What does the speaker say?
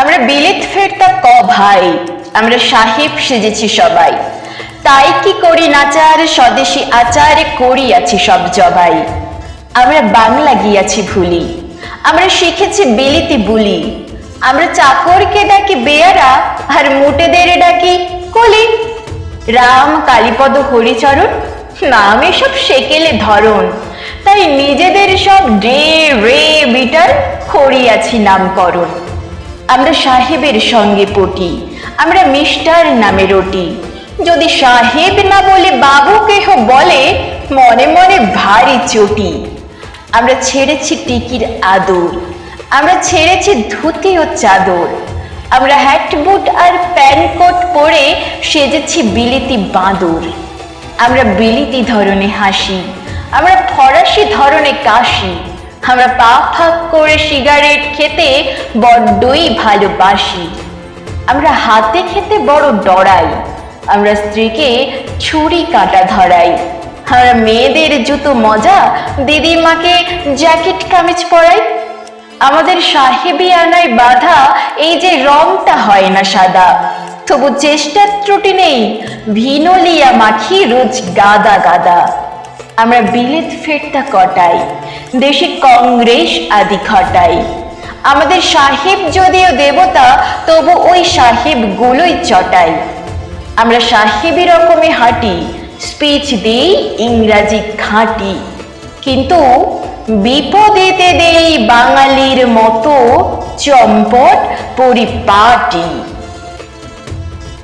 আমরা বিলিত ফেরতা ক ভাই? আমরা সাহেব সেজেছি সবাই। তাই কি করি নাচার স্বদেশী আচারে করিয়াছি সব জবাই। আমরা বাংলা গিয়াছি ভুলি। আমরা শিখেছি বিলিতি বুলি। আমরা চাকরকে ডাকি বেয়ারা আর মুটেদের ডাকি কলি। রাম, কালীপদ, হরিচরণ, নাম এসব সেকেলে ধরন তাই নিজেদের সব ডে, রে, বিটার করিয়াছি নামকরণ। আমরা সাহেবের সঙ্গে পটি, আমরা মিস্টার নামে রটি। যদি সাহেব না বলে বাবু কেহ বলে, মনে মনে ভারী চটি। আমরা ছেড়েছি টিকির আদর, আমরা ছেড়েছি ধুতি ও চাদর। আমরা হ্যাট বুট আর প্যান্ট কোট পরে সেজেছি বিলিতি বাঁদর। আমরা বিলিতি ধরনে হাসি, আমরা ফরাসি ধরনে কাশি। আমরা পা ফাঁক করে সিগারেট খেতে বড্ডই ভালোবাসি। আমরা হাতে খেতে বড় ডরাই। আমরা স্ত্রীকে ছুরি কাটা ধরাই। আমরা মেয়েদের জুতো মজা, দিদিমাকে জ্যাকেট কামিজ পরাই। আমাদের সাহেবি আনায় বাধা, এই যে রংটা হয় না সাদা। তবু চেষ্টার ত্রুটি নেই, ভিনোলিয়া মাখি রোজ গাদা গাদা। আমরা বিলেত ফেরতা কটাই, দেশে কংগ্রেস আদি খটাই আমাদের সাহেব যদিও দেবতা, তবু ওই সাহেব গুলোই চটাই। আমরা সাহেবি রকমে হাঁটি, স্পিচ দিই, ইংরাজি খাঁটি কিন্তু বিপদেতে দেই বাঙালির মতো চম্পট পরিপাটি।